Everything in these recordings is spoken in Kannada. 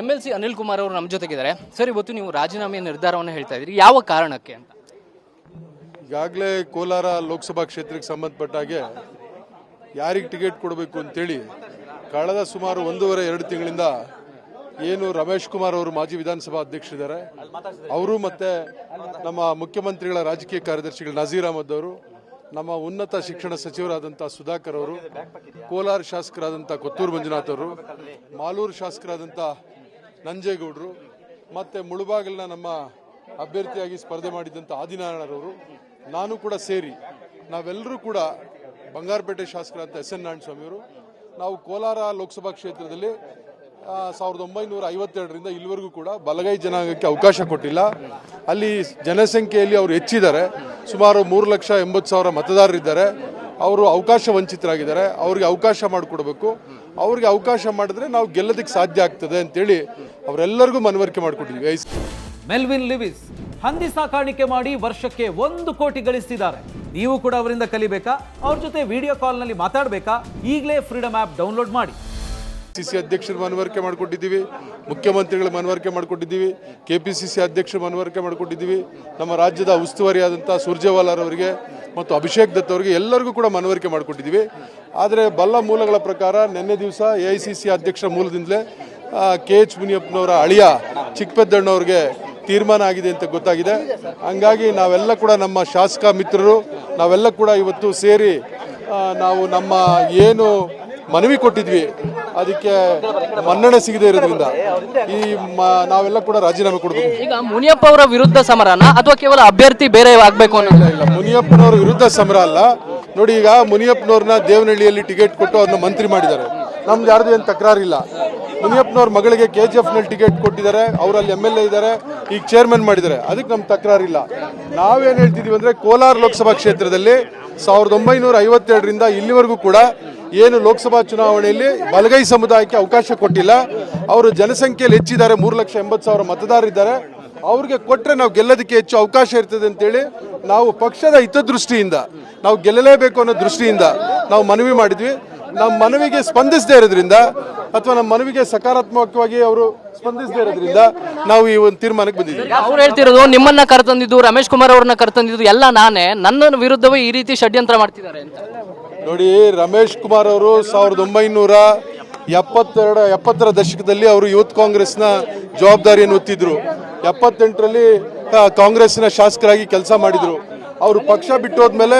M L C Anil Kumar ಅವರು ನಮ್ಮ ಜೊತೆಗಿದ್ದಾರೆ. ಸರ್, ಇವತ್ತು ನೀವು ರಾಜೀನಾಮೆ ನಿರ್ಧಾರವನ್ನು ಹೇಳ್ತಾ ಇದ್ದೀರಿ. ಯಾವ ಕಾರಣಕ್ಕೆ ಅಂತ? ಈಗಾಗಲೇ ಕೋಲಾರ ಲೋಕಸಭಾ ಕ್ಷೇತ್ರಕ್ಕೆ ಸಂಬಂಧಪಟ್ಟ ಹಾಗೆ ಯಾರಿಗೆ ಟಿಕೆಟ್ ಕೊಡಬೇಕು ಅಂತೇಳಿ ಕಳೆದ ಸುಮಾರು ಒಂದೂವರೆ, ಎರಡು ತಿಂಗಳಿಂದ ಏನು ರಮೇಶ್ ಕುಮಾರ್ ಅವರು ಮಾಜಿ ವಿಧಾನಸಭಾ ಅಧ್ಯಕ್ಷರಿದ್ದಾರೆ. ಅವರು ಮತ್ತೆ ನಮ್ಮ ಮುಖ್ಯಮಂತ್ರಿಗಳ ರಾಜಕೀಯ ಕಾರ್ಯದರ್ಶಿಗಳು ನಜೀರ್ ಅಹಮದ್ ಅವರು, ನಮ್ಮ ಉನ್ನತ ಶಿಕ್ಷಣ ಸಚಿವರಾದಂಥ ಸುಧಾಕರ್ ಅವರು, ಕೋಲಾರ ಶಾಸಕರಾದಂಥ ಕೊತ್ತೂರು ಮಂಜುನಾಥ್ ಅವರು, ಮಾಲೂರು ಶಾಸಕರಾದಂಥ ನಂಜೇಗೌಡರು ಮತ್ತೆ ಮುಳುಬಾಗಿಲಿನ ನಮ್ಮ ಅಭ್ಯರ್ಥಿಯಾಗಿ ಸ್ಪರ್ಧೆ ಮಾಡಿದ್ದಂಥ ಆದಿನಾರಾಯಣರವರು, ನಾನು ಕೂಡ ಸೇರಿ ನಾವೆಲ್ಲರೂ ಕೂಡ ಬಂಗಾರಪೇಟೆ ಶಾಸಕರಾದ ಎಸ್ ಎನ್ ನಾರಾಯಣಸ್ವಾಮಿಯವರು, ನಾವು ಕೋಲಾರ ಲೋಕಸಭಾ ಕ್ಷೇತ್ರದಲ್ಲಿ ಸಾವಿರದ ಒಂಬೈನೂರ ಐವತ್ತೆರಡರಿಂದ ಇಲ್ಲಿವರೆಗೂ ಕೂಡ ಬಲಗೈ ಜನಾಂಗಕ್ಕೆ ಅವಕಾಶ ಕೊಟ್ಟಿಲ್ಲ. ಅಲ್ಲಿ ಜನಸಂಖ್ಯೆಯಲ್ಲಿ ಅವರು ಹೆಚ್ಚಿದ್ದಾರೆ. ಸುಮಾರು ಮೂರು ಲಕ್ಷ ಎಂಬತ್ತು ಸಾವಿರ ಮತದಾರರಿದ್ದಾರೆ. ಅವರು ಅವಕಾಶ ವಂಚಿತರಾಗಿದ್ದಾರೆ ಅವ್ರಿಗೆ ಅವಕಾಶ ಮಾಡಿಕೊಡ್ಬೇಕು. ಅವ್ರಿಗೆ ಅವಕಾಶ ಮಾಡಿದ್ರೆ ನಾವು ಗೆಲ್ಲೋದಕ್ಕೆ ಸಾಧ್ಯ ಆಗ್ತದೆ ಅಂತೇಳಿ ಅವರೆಲ್ಲರಿಗೂ ಮನವರಿಕೆ ಮಾಡಿಕೊಟ್ಟಿದ್ವಿ ಮೆಲ್ವಿನ್ ಲಿವಿಸ್ ಹಂದಿ ಸಾಕಾಣಿಕೆ ಮಾಡಿ ವರ್ಷಕ್ಕೆ ಒಂದು ಕೋಟಿ ಗಳಿಸಿದ್ದಾರೆ. ನೀವು ಕೂಡ ಅವರಿಂದ ಕಲಿಬೇಕಾ? ಅವ್ರ ಜೊತೆ ವಿಡಿಯೋ ಕಾಲ್ನಲ್ಲಿ ಮಾತಾಡಬೇಕಾ? ಈಗಲೇ ಫ್ರೀಡಮ್ ಆ್ಯಪ್ ಡೌನ್ಲೋಡ್ ಮಾಡಿ. ಸಿ ಸಿ ಅಧ್ಯಕ್ಷರು ಮನವರಿಕೆ ಮಾಡಿಕೊಟ್ಟಿದ್ದೀವಿ. ಮುಖ್ಯಮಂತ್ರಿಗಳ ಮನವರಿಕೆ ಮಾಡಿಕೊಟ್ಟಿದ್ದೀವಿ. ಕೆ ಪಿ ಸಿ ಸಿ ಅಧ್ಯಕ್ಷರು ಮನವರಿಕೆ ಮಾಡಿಕೊಟ್ಟಿದ್ದೀವಿ. ನಮ್ಮ ರಾಜ್ಯದ ಉಸ್ತುವಾರಿಯಾದಂಥ ಸುರ್ಜೇವಾಲಾರ್ ಅವರಿಗೆ ಮತ್ತು ಅಭಿಷೇಕ್ ದತ್ ಅವರಿಗೆ ಎಲ್ಲರಿಗೂ ಕೂಡ ಮನವರಿಕೆ ಮಾಡಿಕೊಟ್ಟಿದ್ದೀವಿ. ಆದರೆ ಬಲ್ಲ ಮೂಲಗಳ ಪ್ರಕಾರ ನಿನ್ನೆ ದಿವಸ ಎ ಐ ಸಿ ಸಿ ಅಧ್ಯಕ್ಷರ ಮೂಲದಿಂದಲೇ ಕೆ ಎಚ್ ಮುನಿಯಪ್ಪನವರ ಅಳಿಯ ಚಿಕ್ಕಪೆದ್ದಣ್ಣವ್ರಿಗೆ ತೀರ್ಮಾನ ಆಗಿದೆ ಅಂತ ಗೊತ್ತಾಗಿದೆ. ಹಂಗಾಗಿ ನಾವೆಲ್ಲ ಕೂಡ ನಮ್ಮ ಶಾಸಕ ಮಿತ್ರರು, ನಾವೆಲ್ಲ ಕೂಡ ಇವತ್ತು ಸೇರಿ ನಾವು ನಮ್ಮ ಏನು ಮನವಿ ಕೊಟ್ಟಿದ್ವಿ ಅದಕ್ಕೆ ಮನ್ನಣೆ ಸಿಗದೆ ಇರೋದ್ರಿಂದ ಈ ನಾವೆಲ್ಲ ಕೂಡ ರಾಜೀನಾಮೆ ಕೊಡಬೇಕು. ಈಗ ಮುನಿಯಪ್ಪ ಅವರ ವಿರುದ್ಧ ಸಮರನ? ಅಥವಾ ಕೇವಲ ಅಭ್ಯರ್ಥಿ ಬೇರೆ ಆಗಬೇಕು ಅನ್ನೋದು? ಇಲ್ಲ ಮುನಿಯಪ್ಪನವರ ವಿರುದ್ಧ ಸಮರ ಅಲ್ಲ. ನೋಡಿ ಈಗ ಮುನಿಯಪ್ಪನವ್ರನ್ನ ದೇವನಹಳ್ಳಿಯಲ್ಲಿ ಟಿಕೆಟ್ ಕೊಟ್ಟು ಅದನ್ನ ಮಂತ್ರಿ ಮಾಡಿದ್ದಾರೆ. ನಮ್ದು ಯಾರ್ದು ಏನು ತಕರಾರಿಲ್ಲ. ಮುನಿಯಪ್ಪನವ್ರ ಮಗಳಿಗೆ ಕೆ ಜಿ ಎಫ್ನಲ್ಲಿ ಟಿಕೆಟ್ ಕೊಟ್ಟಿದ್ದಾರೆ. ಅವರಲ್ಲಿ ಎಂ ಎಲ್ ಎ ಇದ್ದಾರೆ. ಈಗ ಚೇರ್ಮನ್ ಮಾಡಿದ್ದಾರೆ. ಅದಕ್ಕೆ ನಮ್ಗೆ ತಕರಾರಿಲ್ಲ. ನಾವೇನು ಹೇಳ್ತಿದ್ದೀವಿ ಅಂದರೆ ಕೋಲಾರ ಲೋಕಸಭಾ ಕ್ಷೇತ್ರದಲ್ಲಿ ಸಾವಿರದ ಒಂಬೈನೂರ ಐವತ್ತೆರಡರಿಂದ ಇಲ್ಲಿವರೆಗೂ ಕೂಡ ಏನು ಲೋಕಸಭಾ ಚುನಾವಣೆಯಲ್ಲಿ ಬಲಗೈ ಸಮುದಾಯಕ್ಕೆ ಅವಕಾಶ ಕೊಟ್ಟಿಲ್ಲ. ಅವರು ಜನಸಂಖ್ಯೆಯಲ್ಲಿ ಹೆಚ್ಚಿದ್ದಾರೆ, ಮೂರು ಲಕ್ಷ ಎಂಬತ್ತು ಸಾವಿರ ಮತದಾರರಿದ್ದಾರೆ ಅವ್ರಿಗೆ ಕೊಟ್ಟರೆ ನಾವು ಗೆಲ್ಲೋದಕ್ಕೆ ಹೆಚ್ಚು ಅವಕಾಶ ಇರ್ತದೆ ಅಂತೇಳಿ ನಾವು ಪಕ್ಷದ ಹಿತದೃಷ್ಟಿಯಿಂದ, ನಾವು ಗೆಲ್ಲಲೇಬೇಕು ಅನ್ನೋ ದೃಷ್ಟಿಯಿಂದ ನಾವು ಮನವಿ ಮಾಡಿದ್ವಿ. ನಮ್ಮ ಮನವಿಗೆ ಸ್ಪಂದಿಸದೇ ಇರೋದ್ರಿಂದ ಅಥವಾ ನಮ್ಮ ಮನವಿಗೆ ಸಕಾರಾತ್ಮಕವಾಗಿ ಅವರು ಸ್ಪಂದಿಸದೇ ಇರೋದ್ರಿಂದ ನಾವು ಈ ಒಂದು ತೀರ್ಮಾನಕ್ಕೆ ಬಂದಿದ್ದೀವಿ. ಅವ್ರು ಹೇಳ್ತಿರೋದು ನಿಮ್ಮನ್ನ ಕರೆತಂದಿದ್ದು ರಮೇಶ್ ಕುಮಾರ್ ಅವ್ರನ್ನ ಕರೆತಂದಿದ್ದು ಎಲ್ಲ ನಾನೇ. ನನ್ನ ವಿರುದ್ಧವೇ ಈ ರೀತಿ ಷಡ್ಯಂತ್ರ ಮಾಡ್ತಿದ್ದಾರೆ ಅಂತ. ನೋಡಿ ರಮೇಶ್ ಕುಮಾರ್ ಅವರು ಸಾವಿರದ ಒಂಬೈನೂರ ಎಪ್ಪತ್ತೆರಡು ಎಪ್ಪತ್ತರ ದಶಕದಲ್ಲಿ ಅವರು ಯೂತ್ ಕಾಂಗ್ರೆಸ್ನ ಜವಾಬ್ದಾರಿಯನ್ನು ಹೊತ್ತಿದ್ರು. ಎಪ್ಪತ್ತೆಂಟರಲ್ಲಿ ಕಾಂಗ್ರೆಸ್ನ ಶಾಸಕರಾಗಿ ಕೆಲಸ ಮಾಡಿದರು. ಅವರು ಪಕ್ಷ ಬಿಟ್ಟು ಹೋದ್ಮೇಲೆ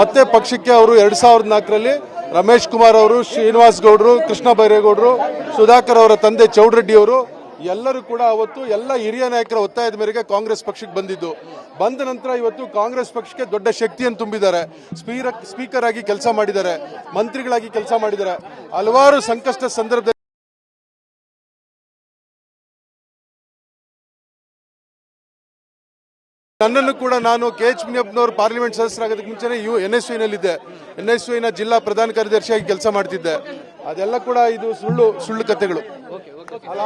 ಮತ್ತೆ ಪಕ್ಷಕ್ಕೆ ಅವರು ಎರಡು ಸಾವಿರದ ನಾಲ್ಕರಲ್ಲಿ ರಮೇಶ್ ಕುಮಾರ್ ಅವರು, ಶ್ರೀನಿವಾಸ್ ಗೌಡರು, ಕೃಷ್ಣ ಬೈರೇಗೌಡರು, ಸುಧಾಕರ್ ಅವರ ತಂದೆ ಚೌಡ್ರೆಡ್ಡಿ ಅವರು, ಎಲ್ಲರೂ ಕೂಡ ಅವತ್ತು ಎಲ್ಲ ಹಿರಿಯ ನಾಯಕರ ಒತ್ತಾಯದ ಮೇರೆಗೆ ಕಾಂಗ್ರೆಸ್ ಪಕ್ಷಕ್ಕೆ ಬಂದಿದ್ದು. ಬಂದ ನಂತರ ಇವತ್ತು ಕಾಂಗ್ರೆಸ್ ಪಕ್ಷಕ್ಕೆ ದೊಡ್ಡ ಶಕ್ತಿಯನ್ನು ತುಂಬಿದ್ದಾರೆ. ಸ್ಪೀಕರ್ ಸ್ಪೀಕರ್ ಆಗಿ ಕೆಲಸ ಮಾಡಿದ್ದಾರೆ. ಮಂತ್ರಿಗಳಾಗಿ ಕೆಲಸ ಮಾಡಿದ್ದಾರೆ. ಹಲವಾರು ಸಂಕಷ್ಟ ಸಂದರ್ಭದಲ್ಲಿ ನನ್ನನ್ನು ಕೂಡ ನಾನು ಕೆ ಎಚ್ ಮುನಿಯಪ್ಪನವರು ಪಾರ್ಲಿಮೆಂಟ್ ಸದಸ್ಯರಾಗೋದಕ್ಕೆ ಮುಂಚೆನೇ ಯು ಎನ್ ಎಸ್ ಯುನಲ್ಲಿದ್ದೆ ಎನ್ ಎಸ್ ಯುನ ಜಿಲ್ಲಾ ಪ್ರಧಾನ ಕಾರ್ಯದರ್ಶಿಯಾಗಿ ಕೆಲಸ ಮಾಡ್ತಿದ್ದೆ. ಅದೆಲ್ಲ ಕೂಡ ಇದು ಸುಳ್ಳು ಸುಳ್ಳು ಕಥೆಗಳು ಅಲ್ಲ